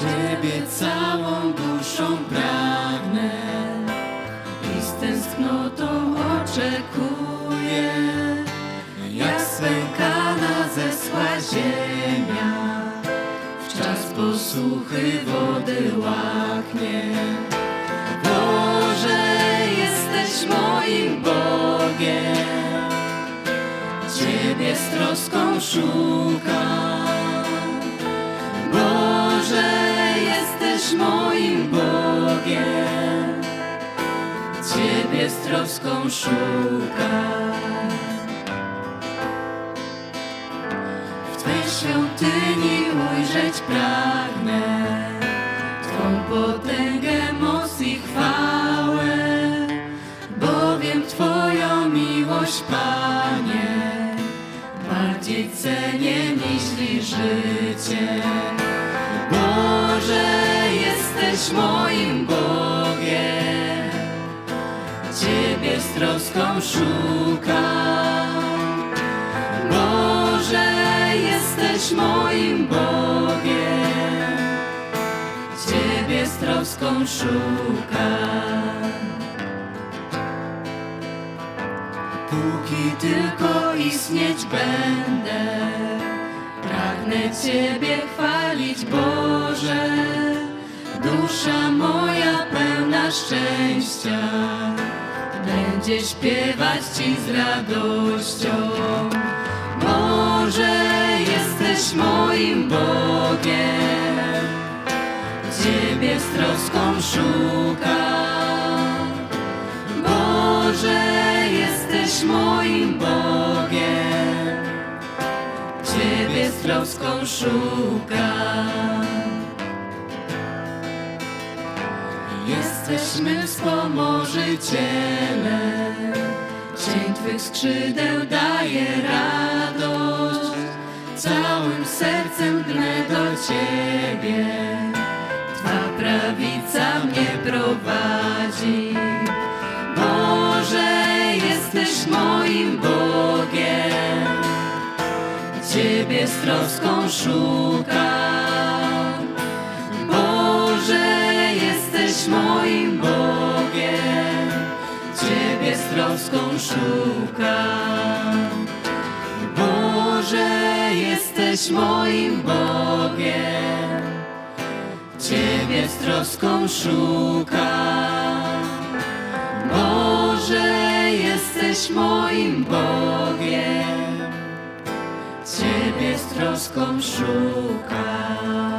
Ciebie całą duszą pragnę i z tęsknotą oczekuję, jak spękana zesła ziemia, w czas posłuchy wody łaknie. Boże, jesteś moim Bogiem, Ciebie z troską szukam. Moim Bogiem, Ciebie z troską szukam. W Twej świątyni ujrzeć pragnę Twą potęgę, moc i chwałę, bowiem Twoją miłość, Panie, bardziej cenię niż życie. Jesteś moim Bogiem, Ciebie z troską szukam. Boże, jesteś moim Bogiem, Ciebie z troską szukam. Póki tylko istnieć będę, pragnę Ciebie chwalić, Boże. Dusza moja pełna szczęścia, będzie śpiewać Ci z radością. Boże, jesteś moim Bogiem, Ciebie z troską szukam. Boże, jesteś moim Bogiem, Ciebie z troską szukam. Jesteśmy wspomożyciele, cień Twych skrzydeł daje radość. Całym sercem drnę do Ciebie, Twa prawica mnie prowadzi. Boże, jesteś moim Bogiem, Ciebie z troską szukam. Moim Bogiem, Ciebie z troską szukam. Boże, jesteś moim Bogiem, Ciebie z troską szukam. Boże, jesteś moim Bogiem, Ciebie z troską szukam.